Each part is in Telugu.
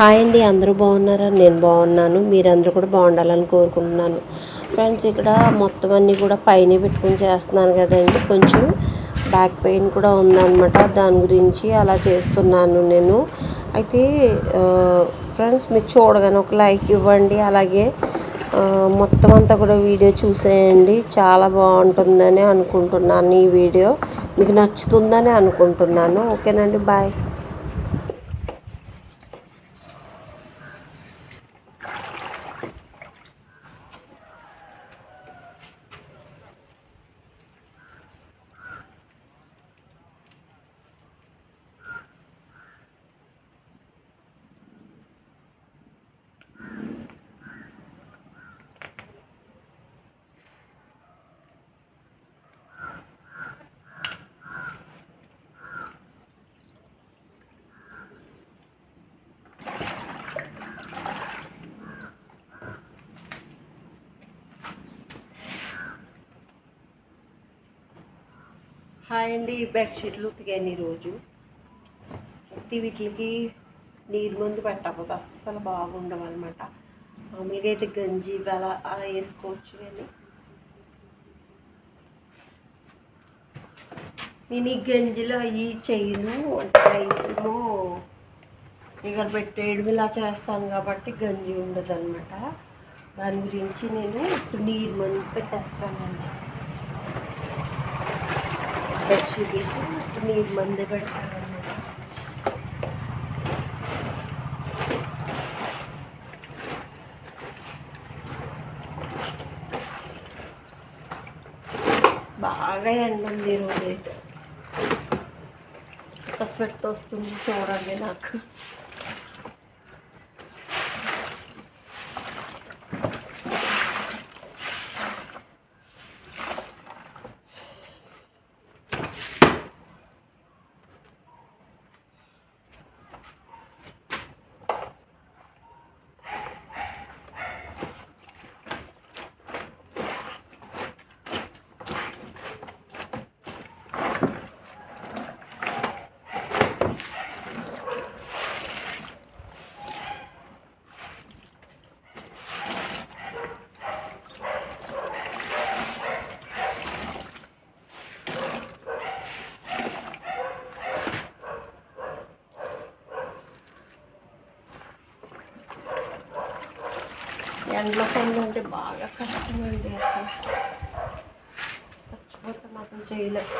హాయ్ అండి అందరూ బాగున్నారా? నేను బాగున్నాను మీరందరూ కూడా బాగుండాలని కోరుకుంటున్నాను. ఫ్రెండ్స్ ఇక్కడ మొత్తం అన్నీ కూడా పైన పెట్టుకుని చేస్తున్నాను కదండి. కొంచెం బ్యాక్ పెయిన్ కూడా ఉందన్నమాట. దాని గురించి అలా చేస్తున్నాను నేను. అయితే ఫ్రెండ్స్ మీరు చూడగానే ఒక లైక్ ఇవ్వండి. అలాగే మొత్తం అంతా కూడా వీడియో చూసేయండి. చాలా బాగుంటుందని అనుకుంటున్నాను ఈ వీడియో. మీకు నచ్చుతుందని అనుకుంటున్నాను. ఓకేనండి బాయ్. హాయ్ అండి బెడ్షీట్లు ఉతికాను ఈరోజు ఉత్తి వీటికి నీరు మందు పెట్టకపోతే అస్సలు బాగుండవు అనమాట మామూలుగా అయితే గంజి అలా అలా వేసుకోవచ్చు కానీ. నేను ఈ గంజిలో అవి చేయను అంటే ఇక్కడ పెట్టేయడం ఇలా చేస్తాను కాబట్టి గంజి ఉండదు అనమాట దాని గురించి నేను ఇప్పుడు నీరు మందు పెట్టేస్తానండి. బెడ్షీట్లకి నీరు మంది పెడతానన్నమాట బాగా ఎండ ఉంది ఈరోజు అయితే స్వెట్ వస్తుంది చూడండి నాకు. ఇంట్లో పనులు అంటే బాగా కష్టమండి అసలు. చచ్చిపోతాం అసలు చేయలేదు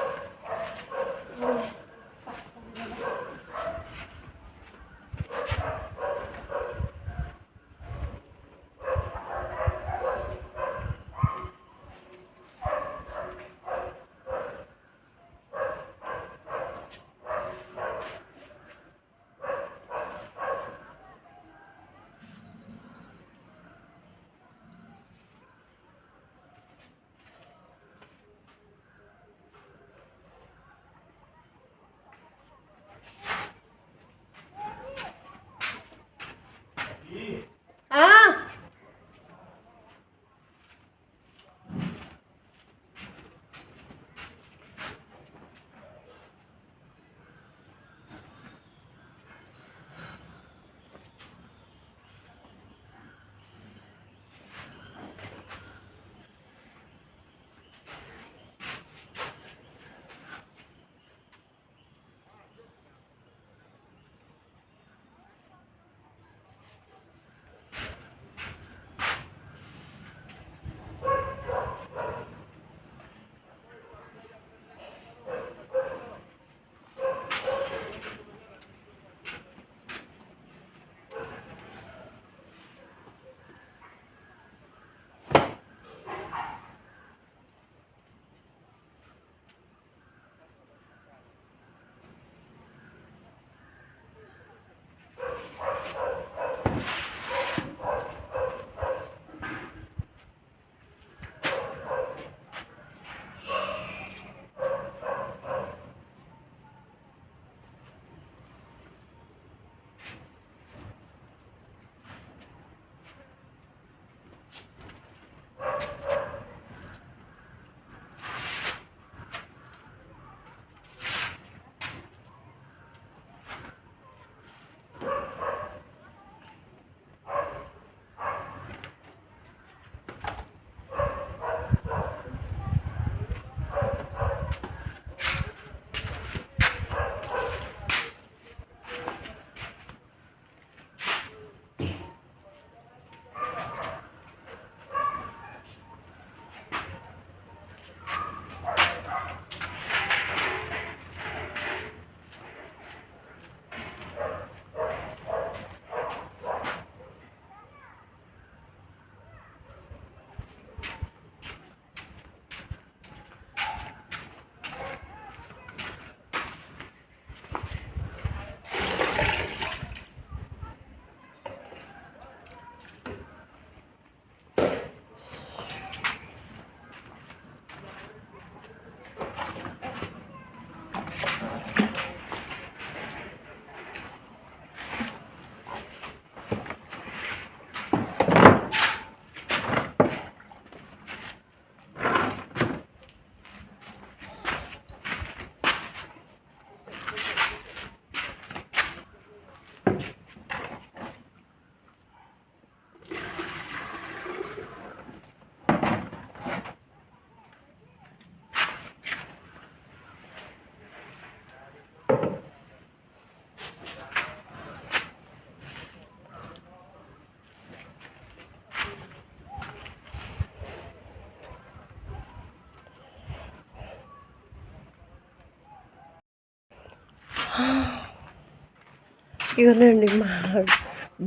ఇవ్వనండి మా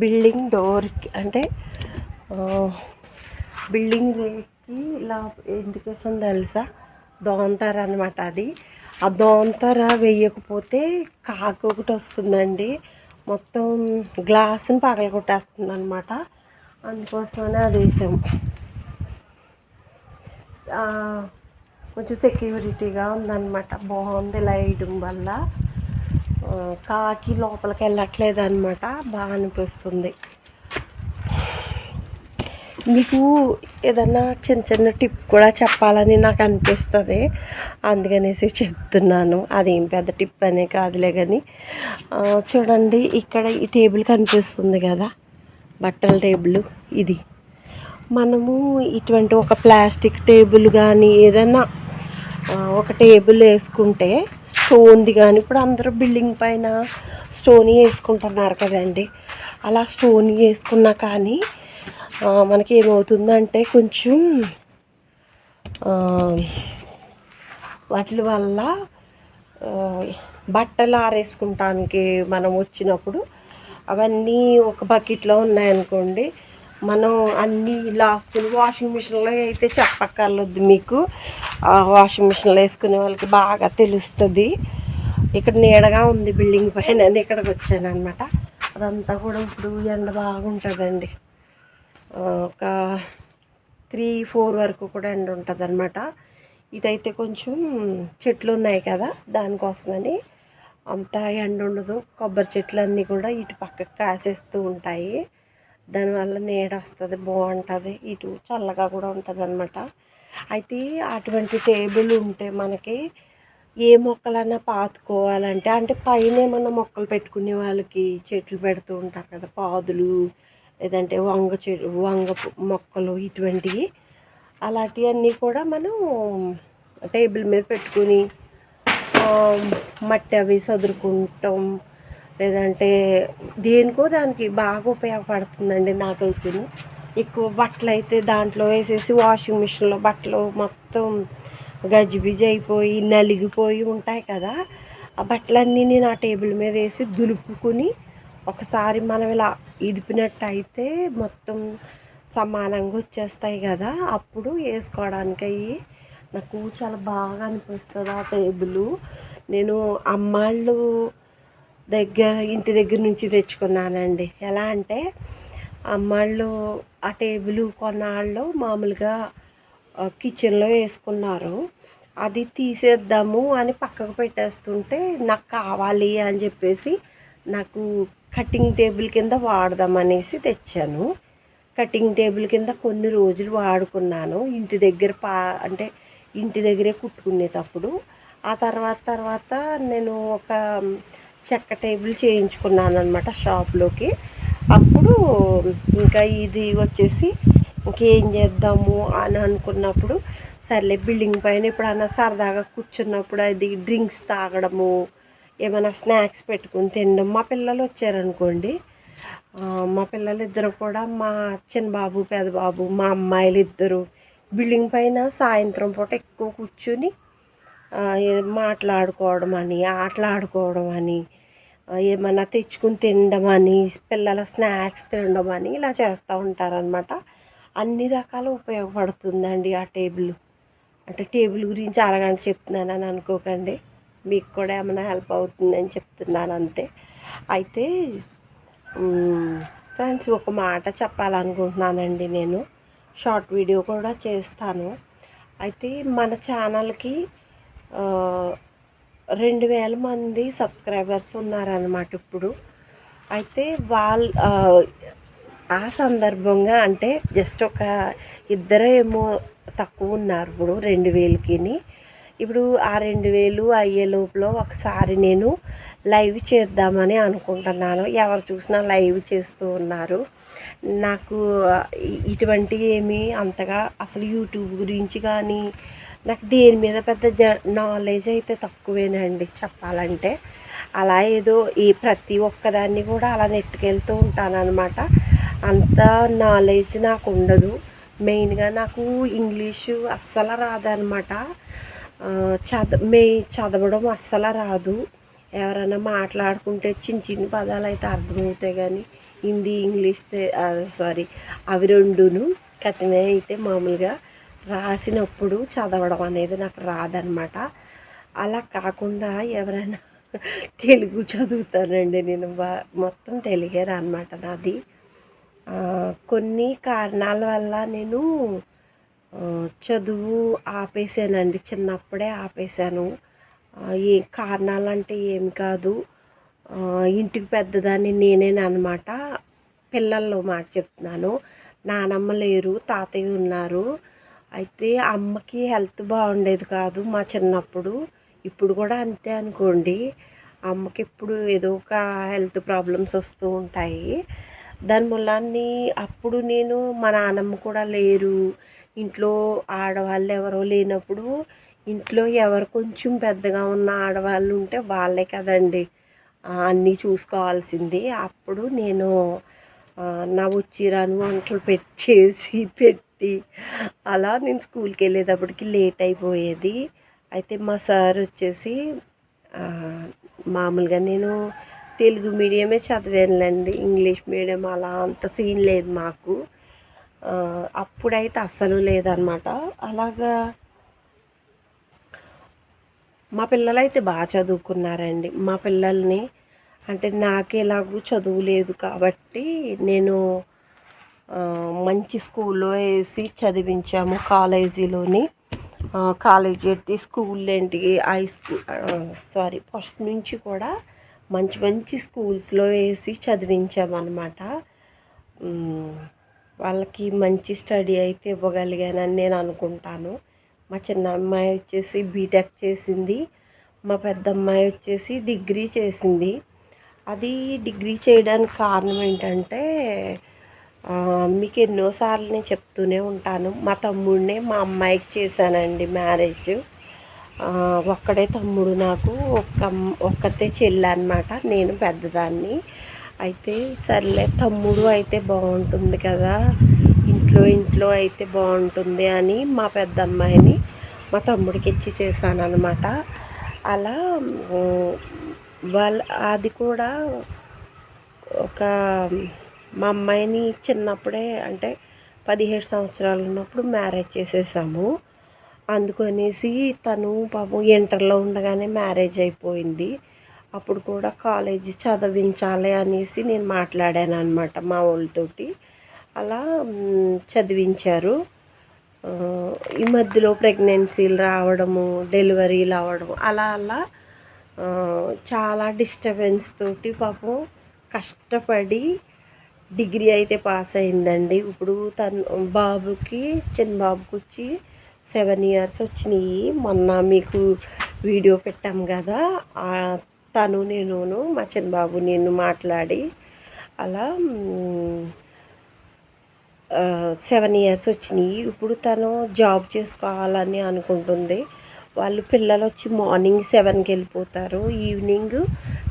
బిల్డింగ్ డోర్కి అంటే బిల్డింగ్కి బిల్డింగ్ రేకి ఇలా ఎందుకోసం తెలుసా? దోంతర అనమాట అది. ఆ దోంతర వేయకపోతే కాకు ఒకటి వస్తుందండి. మొత్తం గ్లాసుని పగల కొట్టేస్తుంది అనమాట అందుకోసమనే అది వేసాము. కొంచెం సెక్యూరిటీగా ఉందన్నమాట. బాగుంది లైటింగ్ వల్ల. కాకి లోపలికి వెళ్ళట్లేదు అనమాట బాగా అనిపిస్తుంది. మీకు ఏదన్నా చిన్న చిన్న టిప్ కూడా చెప్పాలని నాకు అనిపిస్తుంది. అందుకనేసి చెప్తున్నాను. అదేం పెద్ద టిప్ అనే కాదులే కానీ చూడండి ఇక్కడ ఈ టేబుల్ కనిపిస్తుంది కదా. బట్టల టేబుల్ ఇది. మనము ఇటువంటి ఒక ప్లాస్టిక్ టేబుల్ కానీ ఏదైనా ఒక టేబుల్ వేసుకుంటే స్టోన్ది కానీ ఇప్పుడు అందరూ బిల్డింగ్ పైన స్టోన్ వేసుకుంటున్నారు కదండి. అలా స్టోన్ వేసుకున్నా కానీ మనకి ఏమవుతుందంటే కొంచెం వాటి వల్ల బట్టలు ఆరేసుకుంటానికి మనం వచ్చినప్పుడు అవన్నీ ఒక బకెట్లో ఉన్నాయనుకోండి మనం అన్నీ లాక్కుని వాషింగ్ మిషన్లో అయితే చెప్పక్కర్లేదు మీకు. ఆ వాషింగ్ మిషన్లో వేసుకునే వాళ్ళకి బాగా తెలుస్తుంది. ఇక్కడ నీడగా ఉంది బిల్డింగ్ పైన నేను ఇక్కడికి వచ్చాను అనమాట అదంతా కూడా ఇప్పుడు ఎండ బాగుంటుందండి. ఒక త్రీ ఫోర్ వరకు కూడా ఎండ ఉంటుంది అనమాట ఇటైతే కొంచెం చెట్లు ఉన్నాయి కదా దానికోసమని అంత ఎండ ఉండదు. కొబ్బరి చెట్లు అన్నీ కూడా ఇటు పక్కకు కాసేస్తూ ఉంటాయి. దానివల్ల నీడ వస్తుంది బాగుంటుంది. ఇటు చల్లగా కూడా ఉంటుంది అనమాట అయితే అటువంటి టేబుల్ ఉంటే మనకి ఏ మొక్కలన్నా పాతుకోవాలంటే అంటే పైన ఏమన్నా మొక్కలు పెట్టుకునే వాళ్ళకి చెట్లు పెడుతూ ఉంటారు కదా పాదులు లేదంటే వంగ చెడు వంగ మొక్కలు ఇటువంటివి. అలాంటివన్నీ కూడా మనం టేబుల్ మీద పెట్టుకుని మట్టి అవి సదురుకుంటాం. లేదంటే దేనికో దానికి బాగా ఉపయోగపడుతుందండి నాకైతే. ఎక్కువ బట్టలు అయితే దాంట్లో వేసేసి వాషింగ్ మిషన్లో బట్టలు మొత్తం గజిబిజి అయిపోయి నలిగిపోయి ఉంటాయి కదా. ఆ బట్టలన్నీ నేను ఆ టేబుల్ మీద వేసి దులుపుకుని ఒకసారి మనం ఇలా ఇదిపినట్టు అయితే మొత్తం సమానంగా వచ్చేస్తాయి కదా. అప్పుడు వేసుకోవడానికి అయ్యి నాకు చాలా బాగా అనిపిస్తుంది ఆ టేబుల్. నేను అమ్మాళ్ళు దగ్గర ఇంటి దగ్గర నుంచి తెచ్చుకున్నానండి. ఎలా అంటే అమ్మాళ్ళు ఆ టేబుల్ కొన్నాళ్ళు మామూలుగా కిచెన్లో వేసుకున్నారు. అది తీసేద్దాము అని పక్కకు పెట్టేస్తుంటే నాకు కావాలి అని చెప్పేసి నాకు కటింగ్ టేబుల్ కింద వాడదాం అనేసి తెచ్చాను. కటింగ్ టేబుల్ కింద కొన్ని రోజులు వాడుకున్నాను. ఇంటి దగ్గర పా అంటే ఇంటి దగ్గరే కుట్టుకునేటప్పుడు. ఆ తర్వాత తర్వాత నేను ఒక చెక్క టేబుల్ చేయించుకున్నాను అనమాట షాప్లోకి. అప్పుడు ఇంకా ఇది వచ్చేసి ఇంకేం చేద్దాము అని అనుకున్నప్పుడు సర్లే బిల్డింగ్ పైన ఎప్పుడన్నా సరదాగా కూర్చున్నప్పుడు అది డ్రింక్స్ తాగడము ఏమైనా స్నాక్స్ పెట్టుకుని తినడం. మా పిల్లలు వచ్చారనుకోండి మా పిల్లలు ఇద్దరు కూడా మా చిన్న బాబు పెద్ద బాబు మా అమ్మాయిలు ఇద్దరు బిల్డింగ్ పైన సాయంత్రం పూట ఎక్కువ కూర్చుని మాట్లాడుకోవడం అని ఆటలాడుకోవడం అని ఏమన్నా తెచ్చుకుని తినడం అని పిల్లల స్నాక్స్ తినడం అని ఇలా చేస్తూ ఉంటారనమాట అన్ని రకాల ఉపయోగపడుతుందండి ఆ టేబుల్. అంటే టేబుల్ గురించి అరగంట చెప్తున్నానని అనుకోకండి. మీకు కూడా ఏమైనా హెల్ప్ అవుతుందని చెప్తున్నాను అంతే. అయితే ఫ్రెండ్స్ ఒక మాట చెప్పాలనుకుంటున్నానండి నేను. షార్ట్ వీడియో కూడా చేస్తాను. అయితే మన ఛానల్కి రెండు వేల మంది సబ్స్క్రైబర్స్ ఉన్నారనమాట ఇప్పుడు. అయితే వాళ్ళ ఆ సందర్భంగా అంటే జస్ట్ ఒక ఇద్దరు ఏమో తక్కువ ఉన్నారు ఇప్పుడు రెండు వేలకిని. ఇప్పుడు ఆ రెండు వేలు అయ్యే లోపల ఒకసారి నేను లైవ్ చేద్దామని అనుకుంటున్నాను. ఎవరు చూసినా లైవ్ చేస్తూ ఉన్నారు. నాకు ఇటువంటి ఏమీ అంతగా అసలు యూట్యూబ్ గురించి కానీ నాకు దేని మీద పెద్ద జ నాలెడ్జ్ అయితే తక్కువేనండి చెప్పాలంటే. అలా ఏదో ఈ ప్రతి ఒక్కదాన్ని కూడా అలా నెట్టుకెళ్తూ ఉంటానన్నమాట. అంత నాలెడ్జ్ నాకు ఉండదు. మెయిన్గా నాకు ఇంగ్లీషు అస్సలు రాదనమాట చద మే చదవడం అస్సలు రాదు. ఎవరైనా మాట్లాడుకుంటే చిన్న చిన్న పదాలు అయితే అర్థమవుతాయి కానీ హిందీ ఇంగ్లీష్ సారీ అవి రెండును కఠిన అయితే మామూలుగా రాసినప్పుడు చదవడం అనేది నాకు రాదనమాట. అలా కాకుండా ఎవరైనా తెలుగు చదువుతానండి నేను మొత్తం తెలుగే అనమాట నాది కొన్ని కారణాల వల్ల నేను చదువు ఆపేసానండి. చిన్నప్పుడే ఆపేసాను ఏ కారణాలు అంటే ఏమి కాదు. ఇంటికి పెద్దదాన్ని నేనేనమాట పిల్లల్లో మాట చెప్తున్నాను. నానమ్మ లేరు తాతయ్య ఉన్నారు. అయితే అమ్మకి హెల్త్ బాగుండేది కాదు మా చిన్నప్పుడు. ఇప్పుడు కూడా అంతే అనుకోండి. అమ్మకి ఇప్పుడు ఏదో ఒక హెల్త్ ప్రాబ్లమ్స్ వస్తూ ఉంటాయి. దాని మూలాన్ని అప్పుడు నేను మా నానమ్మ కూడా లేరు. ఇంట్లో ఆడవాళ్ళు ఎవరో లేనప్పుడు ఇంట్లో ఎవరు కొంచెం పెద్దగా ఉన్న ఆడవాళ్ళు ఉంటే వాళ్ళే కదండి. అన్నీ చూసుకోవాల్సింది. అప్పుడు నేను నా వచ్చి రాని వంటలు పెట్టి చేసి పెట్టి అలా నేను స్కూల్కి వెళ్ళేటప్పటికి లేట్ అయిపోయేది. అయితే మా సార్ వచ్చేసి మామూలుగా నేను తెలుగు మీడియమే చదివానులేండి ఇంగ్లీష్ మీడియం అలా అంత సీన్ లేదు మాకు. అప్పుడైతే అస్సలు లేదనమాట. అలాగా మా పిల్లలైతే బాగా చదువుకున్నారండి. మా పిల్లల్ని అంటే నాకు ఎలాగూ చదువు లేదు కాబట్టి నేను మంచి స్కూల్లో వేసి చదివించాము కాలేజీలోని. కాలేజీ ఏంటి స్కూల్ ఏంటి? హై స్కూల్ సారీ ఫస్ట్ నుంచి కూడా మంచి మంచి స్కూల్స్లో వేసి చదివించామన్నమాట. వాళ్ళకి మంచి స్టడీ అయితే ఇవ్వగలిగానని నేను అనుకుంటాను. మా చిన్న అమ్మాయి వచ్చేసి బీటెక్ చేసింది. మా పెద్ద అమ్మాయి వచ్చేసి డిగ్రీ చేసింది. అది డిగ్రీ చేయడానికి కారణం ఏంటంటే మీకు ఎన్నోసార్లు నేను చెప్తూనే ఉంటాను. మా తమ్ముడినే మా అమ్మాయికి చేశానండి మ్యారేజ్. ఒక్కడే తమ్ముడు నాకు ఒక్క ఒక్కతే చెల్లి అనమాట నేను పెద్దదాన్ని. అయితే సర్లే తమ్ముడు అయితే బాగుంటుంది కదా ఇంట్లో ఇంట్లో అయితే బాగుంటుంది అని మా పెద్ద అమ్మాయిని మా తమ్ముడికి ఇచ్చి చేశాను అనమాట అలా వాళ్ళ అది కూడా ఒక మా అమ్మాయిని చిన్నప్పుడే అంటే పదిహేడు సంవత్సరాలు ఉన్నప్పుడు మ్యారేజ్ చేసేసాము. అందుకనేసి తను పాపం ఇంటర్లో ఉండగానే మ్యారేజ్ అయిపోయింది. అప్పుడు కూడా కాలేజీ చదివించాలి అనేసి నేను మాట్లాడాను అనమాట మా వాళ్ళతోటి అలా చదివించారు. ఈ మధ్యలో ప్రెగ్నెన్సీలు రావడము డెలివరీలు అవ్వడము అలా అలా చాలా డిస్టర్బెన్స్ తోటి పాపం కష్టపడి డిగ్రీ అయితే పాస్ అయిందండి. ఇప్పుడు తను బాబుకి చిన్న బాబుకి వచ్చి సెవెన్ ఇయర్స్ వచ్చినాయి. మొన్న మీకు వీడియో పెట్టాం కదా తను నేను మా చిన్న బాబు నేను మాట్లాడి అలా సెవెన్ ఇయర్స్ వచ్చినాయి. ఇప్పుడు తను జాబ్ చేసుకోవాలని అనుకుంటుంది. వాళ్ళు పిల్లలు వచ్చి మార్నింగ్ సెవెన్కి వెళ్ళిపోతారు ఈవినింగ్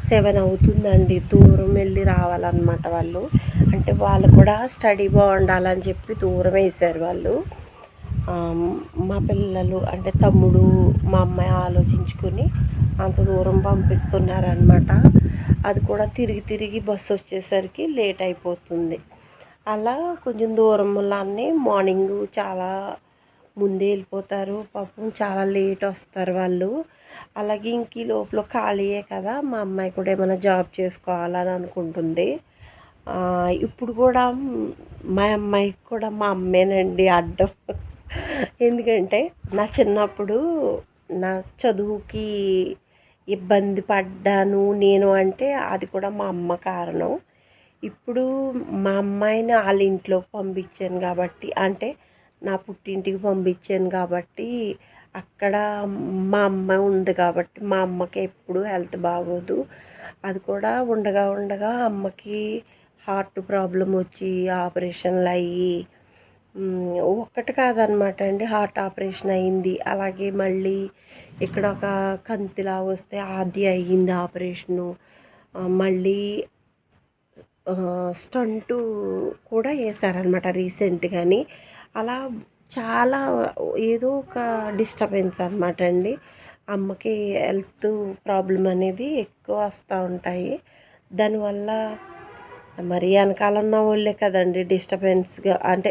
సెవెన్ అవుతుందండి. దూరం వెళ్ళి రావాలన్నమాట వాళ్ళు. అంటే వాళ్ళు కూడా స్టడీ బాగుండాలని చెప్పి దూరం వేశారు వాళ్ళు. మా పిల్లలు అంటే తమ్ముడు మా అమ్మాయి ఆలోచించుకొని అంత దూరం పంపిస్తున్నారనమాట అది కూడా తిరిగి తిరిగి బస్సు వచ్చేసరికి లేట్ అయిపోతుంది. అలా కొంచెం దూరంలానే మార్నింగ్ చాలా ముందే వెళ్ళిపోతారు. పాపం చాలా లేట్ వస్తారు వాళ్ళు. అలాగే ఇంక ఈ లోపల ఖాళీయే కదా. మా అమ్మాయి కూడా ఏమైనా జాబ్ చేసుకోవాలని అనుకుంటుంది. ఇప్పుడు కూడా మా అమ్మాయికి కూడా మా అమ్మేనండి అడ్డం. ఎందుకంటే నా చిన్నప్పుడు నా చదువుకి ఇబ్బంది పడ్డాను నేను అంటే అది కూడా మా అమ్మ కారణం. ఇప్పుడు మా అమ్మాయిని వాళ్ళ ఇంట్లోకి పంపించాను కాబట్టి అంటే నా పుట్టింటికి పంపించాను కాబట్టి అక్కడ మా అమ్మ ఉంది కాబట్టి మా అమ్మకి ఎప్పుడు హెల్త్ బాగోదు. అది కూడా ఉండగా ఉండగా అమ్మకి హార్ట్ ప్రాబ్లం వచ్చి ఆపరేషన్లు అయ్యి ఒక్కటి కాదనమాట అండి హార్ట్ ఆపరేషన్ అయింది అలాగే మళ్ళీ ఇక్కడ ఒక కంతిలా వస్తే అది అయ్యింది ఆపరేషను. మళ్ళీ స్టంటు కూడా వేసారనమాట రీసెంట్గాని. అలా చాలా ఏదో ఒక డిస్టర్బెన్స్ అనమాట అండి. అమ్మకి హెల్త్ ప్రాబ్లం అనేది ఎక్కువ వస్తూ ఉంటాయి. దానివల్ల మరి వెనకాల ఉన్న వాళ్ళే కదండి డిస్టర్బెన్స్గా అంటే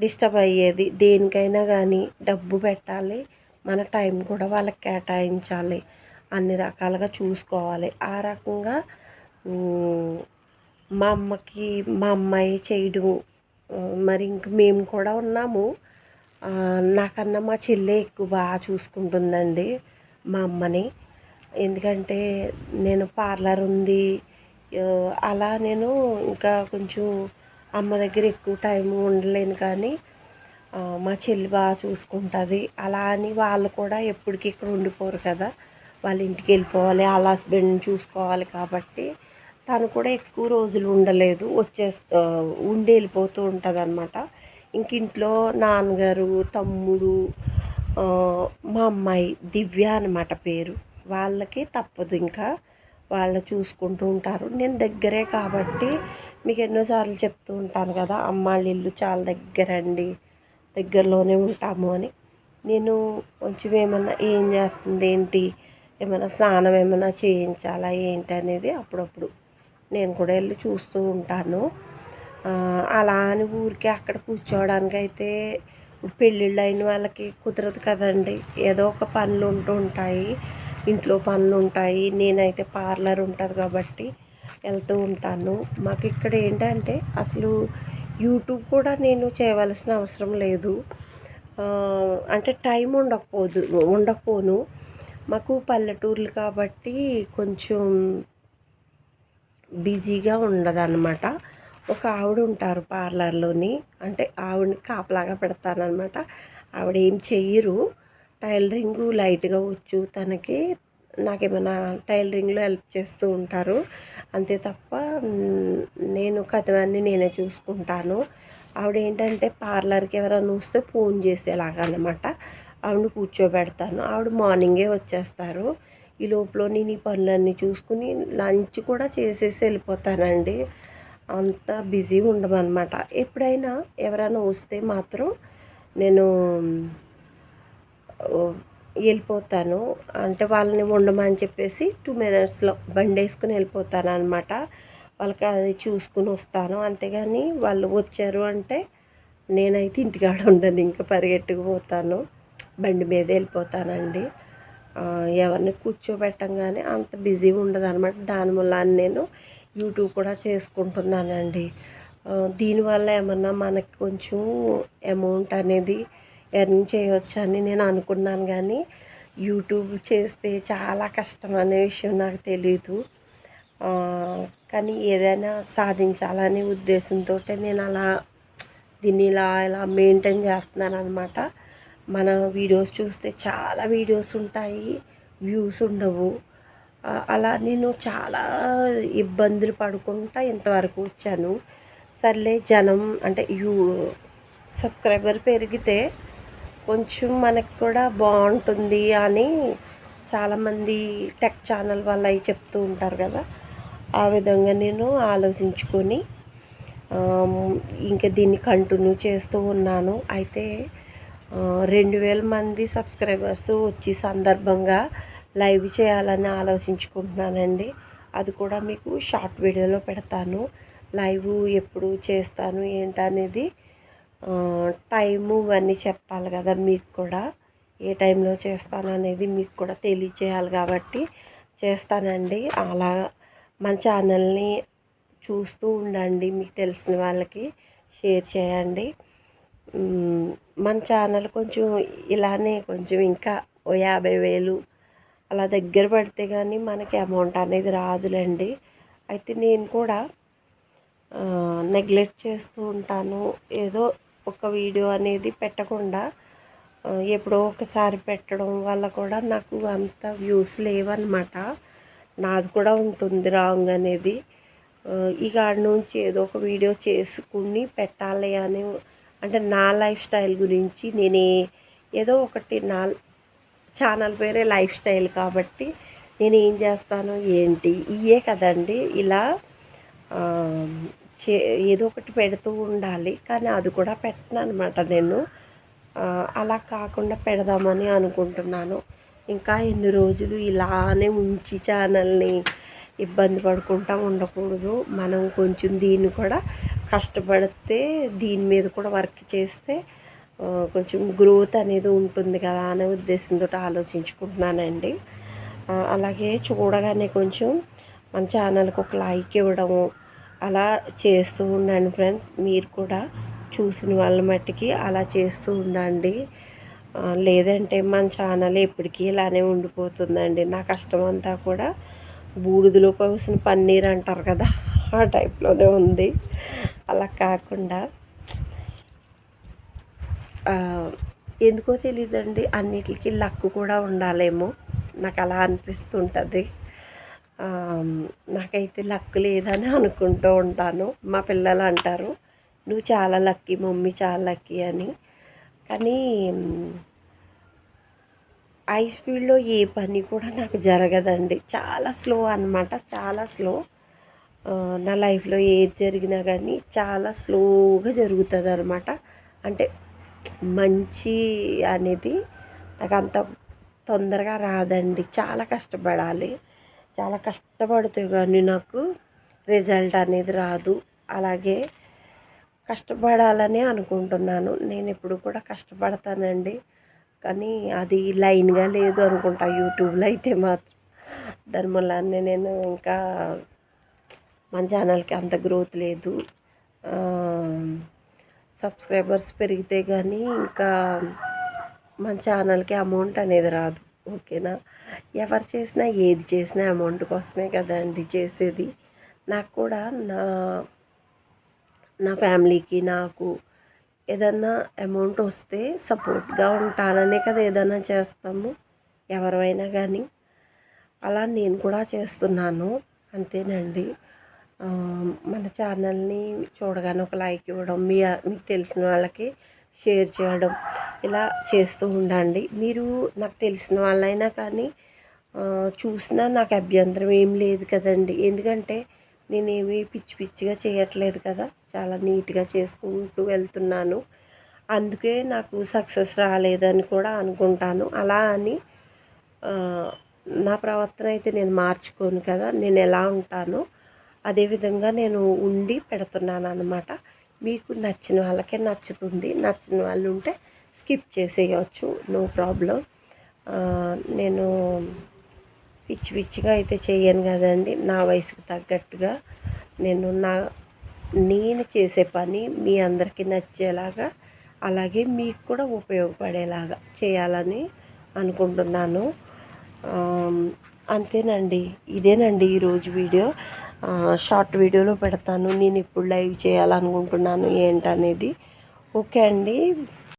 డిస్టర్బ్ అయ్యేది. దేనికైనా కానీ డబ్బు పెట్టాలి. మన టైం కూడా వాళ్ళకి కేటాయించాలి. అన్ని రకాలుగా చూసుకోవాలి. ఆ రకంగా మా అమ్మకి మా అమ్మాయి చేయడం మరి ఇంక మేము కూడా ఉన్నాము. నాకన్నా మా చెల్లె ఎక్కువ బాగా చూసుకుంటుందండి మా అమ్మని. ఎందుకంటే నేను పార్లర్ ఉంది. అలా నేను ఇంకా కొంచెం అమ్మ దగ్గర ఎక్కువ టైం ఉండలేను కానీ మా చెల్లి బాగా చూసుకుంటుంది. అలా అని వాళ్ళు కూడా ఎప్పటికీ ఇక్కడ ఉండిపోరు కదా. వాళ్ళ ఇంటికి వెళ్ళిపోవాలి. వాళ్ళ హస్బెండ్ని చూసుకోవాలి కాబట్టి తను కూడా ఎక్కువ రోజులు ఉండలేదు. వచ్చే ఉండి వెళ్ళిపోతూ ఉంటుంది అనమాట ఇంకింట్లో నాన్నగారు తమ్ముడు మా అమ్మాయి దివ్య అనమాట పేరు. వాళ్ళకి తప్పదు ఇంకా. వాళ్ళు చూసుకుంటూ ఉంటారు. నేను దగ్గరే కాబట్టి మీకు ఎన్నోసార్లు చెప్తూ ఉంటాను కదా అమ్మాళ్ళ ఇల్లు చాలా దగ్గరండి దగ్గరలోనే ఉంటాము అని. నేను కొంచెం ఏమన్నా ఏం చేస్తుంది ఏంటి? ఏమైనా స్నానం ఏమైనా చేయించాలా ఏంటి అనేది అప్పుడప్పుడు. నేను కూడా వెళ్ళి చూస్తూ ఉంటాను. అలా అని ఊరికే అక్కడ కూర్చోవడానికి అయితే పెళ్ళిళ్ళు అయిన వాళ్ళకి కుదరదు కదండి. ఏదో ఒక పనులు ఉంటూ ఉంటాయి. ఇంట్లో పనులు ఉంటాయి. నేనైతే పార్లర్ ఉంటుంది కాబట్టి వెళ్తూ ఉంటాను. మాకు ఇక్కడ ఏంటంటే అసలు యూట్యూబ్ కూడా నేను చేయవలసిన అవసరం లేదు. అంటే టైం ఉండకపోదు ఉండకపోను. మాకు పల్లెటూర్లు కాబట్టి కొంచెం బిజీగా ఉండదన్నమాట. ఒక ఆవిడ ఉంటారు పార్లర్లోని. అంటే ఆవిడని కాపలాగా పెడతానమాట ఆవిడ ఏం చెయ్యరు. టైలరింగ్ లైట్గా వచ్చు. తనకి నాకేమైనా టైలరింగ్లో హెల్ప్ చేస్తూ ఉంటారు. అంతే తప్ప నేను కథవన్నీ నేనే చూసుకుంటాను. ఆవిడ ఏంటంటే పార్లర్కి ఎవరైనా వస్తే ఫోన్ చేసేలాగా అనమాట ఆవిడ కూర్చోబెడతాను. ఆవిడ మార్నింగే వచ్చేస్తారు. ఈ లోపల నేను ఈ పనులన్నీ చూసుకుని లంచ్ కూడా చేసేసి వెళ్ళిపోతానండి. అంత బిజీ ఉండమన్నమాట. ఎప్పుడైనా ఎవరైనా వస్తే మాత్రం నేను వెళ్ళిపోతాను. అంటే వాళ్ళని ఉండమని చెప్పేసి టూ మినిట్స్లో బండి వేసుకుని వెళ్ళిపోతాను అనమాట వాళ్ళకి అది చూసుకుని వస్తాను. అంతేగాని వాళ్ళు వచ్చారు అంటే నేనైతే ఇంటికాడ ఉండను. ఇంకా పరిగెట్టుకుపోతాను. బండి మీద వెళ్ళిపోతానండి. ఎవరిని కూర్చోబెట్టంగానే అంత బిజీ ఉండదు అనమాట దానివల్ల నేను యూట్యూబ్ కూడా చేసుకుంటున్నానండి. దీనివల్ల ఏమన్నా మనకి కొంచెం అమౌంట్ అనేది ఎర్న్ చేయవచ్చు అని నేను అనుకున్నాను కానీ యూట్యూబ్ చేస్తే చాలా కష్టం అనే విషయం నాకు తెలీదు. కానీ ఏదైనా సాధించాలనే ఉద్దేశంతో నేను అలా దీన్ని ఇలా ఇలా మెయింటైన్ చేస్తున్నాను అనమాట మన వీడియోస్ చూస్తే చాలా వీడియోస్ ఉంటాయి వ్యూస్ ఉండవు. అలా నేను చాలా ఇబ్బందులు పడుకుంటా ఇంతవరకు వచ్చాను. సర్లే జనం అంటే యూ సబ్స్క్రైబర్ పెరిగితే కొంచెం మనకు కూడా బాగుంటుంది అని చాలామంది టెక్ ఛానల్ వాళ్ళు అవి చెప్తూ ఉంటారు కదా. ఆ విధంగా నేను ఆలోచించుకొని ఇంకా దీన్ని కంటిన్యూ చేస్తూ ఉన్నాను. అయితే రెండు వేల మంది సబ్స్క్రైబర్స్ వచ్చే సందర్భంగా లైవ్ చేయాలని ఆలోచించుకుంటున్నానండి. అది కూడా మీకు షార్ట్ వీడియోలో పెడతాను. లైవ్ ఎప్పుడు చేస్తాను ఏంటనేది టైము ఇవన్నీ చెప్పాలి కదా మీకు కూడా. ఏ టైంలో చేస్తాను అనేది మీకు కూడా తెలియచేయాలి కాబట్టి చేస్తానండి. అలా మన ఛానల్ని చూస్తూ ఉండండి. మీకు తెలిసిన వాళ్ళకి షేర్ చేయండి. మన ఛానల్ కొంచెం ఇలానే కొంచెం ఇంకా ఓ యాభై వేలు అలా దగ్గర పడితే కానీ మనకి అమౌంట్ అనేది రాదులేండి. అయితే నేను కూడా నెగ్లెక్ట్ చేస్తూ ఉంటాను. ఏదో ఒక వీడియో అనేది పెట్టకుండా ఎప్పుడో ఒకసారి పెట్టడం వల్ల కూడా నాకు అంత వ్యూస్ లేవన్నమాట. నాది కూడా ఉంటుంది రాంగ్ అనేది. ఈ కాడ నుంచి ఏదో ఒక వీడియో చేసుకుని పెట్టాలి అని అంటే నా లైఫ్ స్టైల్ గురించి నేనే ఏదో ఒకటి నా ఛానల్ పేరే లైఫ్ స్టైల్ కాబట్టి నేను ఏం చేస్తాను ఏంటి? ఇయే కదండి. ఇలా చే ఏదో ఒకటి పెడుతూ ఉండాలి. కానీ అది కూడా పెట్టను అనమాట నేను. అలా కాకుండా పెడదామని అనుకుంటున్నాను. ఇంకా ఎన్ని రోజులు ఇలానే ఉంచి ఛానల్ని ఇబ్బంది పడుకుంటా ఉండకూడదు. మనం కొంచెం దీన్ని కూడా కష్టపడితే దీని మీద కూడా వర్క్ చేస్తే కొంచెం గ్రోత్ అనేది ఉంటుంది కదా అనే ఉద్దేశంతో ఆలోచించుకుంటున్నానండి. అలాగే చూడగానే కొంచెం మన ఛానల్కి ఒక లైక్ ఇవ్వడము అలా చేస్తూ ఉండండి ఫ్రెండ్స్. మీరు కూడా చూసిన వాళ్ళ మట్టికి అలా చేస్తూ ఉండండి. లేదంటే మన ఛానల్ ఎప్పటికీ ఇలానే ఉండిపోతుందండి. నా కష్టం అంతా కూడా బూడిదలో పోసిన పన్నీర్ అంటారు కదా. ఆ టైప్లోనే ఉంది. అలా కాకుండా ఎందుకో తెలియదండి అన్నిటికీ లక్ కూడా ఉండాలేమో. నాకు అలా అనిపిస్తుంటుంది. నాకైతే లక్ లేదని అనుకుంటూ ఉంటాను. మా పిల్లలు అంటారు నువ్వు చాలా లక్కీ మమ్మీ చాలా లక్కీ అని. కానీ హై స్పీడ్లో ఏ పని కూడా నాకు జరగదండి. చాలా స్లో అన్నమాట చాలా స్లో. నా లైఫ్లో ఏది జరిగినా కానీ చాలా స్లోగా జరుగుతుంది అనమాట అంటే మంచి అనేది నాకు అంత తొందరగా రాదండి. చాలా కష్టపడాలి. చాలా కష్టపడితే కానీ నాకు రిజల్ట్ అనేది రాదు. అలాగే కష్టపడాలని అనుకుంటున్నాను. నేను ఎప్పుడు కూడా కష్టపడతానండి. కానీ అది లైన్గా లేదు అనుకుంటా. యూట్యూబ్లో అయితే మాత్రం. దాని వల్ల నేను ఇంకా మన ఛానల్కి అంత గ్రోత్ లేదు. సబ్స్క్రైబర్స్ పెరిగితే కానీ ఇంకా మన ఛానల్కి అమౌంట్ అనేది రాదు. ఓకేనా? ఎవరు చేసినా ఏది చేసినా అమౌంట్ కోసమే కదండి చేసేది. నాకు కూడా నా నా ఫ్యామిలీకి నాకు ఏదన్నా అమౌంట్ వస్తే సపోర్ట్గా ఉంటాననే కదా ఏదైనా చేస్తాము ఎవరైనా కానీ అలా నేను కూడా చేస్తున్నాను. అంతేనండి. మన ఛానల్ని చూడగానే ఒక లైక్ ఇవ్వడం మీ మీకు తెలిసిన వాళ్ళకి షేర్ చేయడం ఇలా చేస్తూ ఉండండి. మీరు నాకు తెలిసిన వాళ్ళైనా కానీ చూసినా నాకు అభ్యంతరం ఏం లేదు కదండి. ఎందుకంటే నేనేమి పిచ్చి పిచ్చిగా చేయట్లేదు కదా. చాలా నీట్గా చేసుకుంటూ వెళ్తున్నాను. అందుకే నాకు సక్సెస్ రాలేదని కూడా అనుకుంటాను. అలా అని నా ప్రవర్తన అయితే నేను మార్చుకోను కదా. నేను ఎలా ఉంటానో? అదేవిధంగా నేను ఉండి పెడుతున్నాను అనమాట మీకు నచ్చిన వాళ్ళకే నచ్చుతుంది. నచ్చిన వాళ్ళు ఉంటే స్కిప్ చేసేయచ్చు. No problem. నేను పిచ్చి పిచ్చిగా అయితే చేయను కదండి. నా వయసుకు తగ్గట్టుగా నేను నా నేను చేసే పని మీ అందరికీ నచ్చేలాగా అలాగే మీకు కూడా ఉపయోగపడేలాగా చేయాలని అనుకుంటున్నాను. అంతేనండి. ఇదేనండి ఈరోజు వీడియో. షార్ట్ వీడియోలో పెడతాను నేను ఇప్పుడు లైవ్ చేయాలనుకుంటున్నాను ఏంటనేది. ఓకే అండి.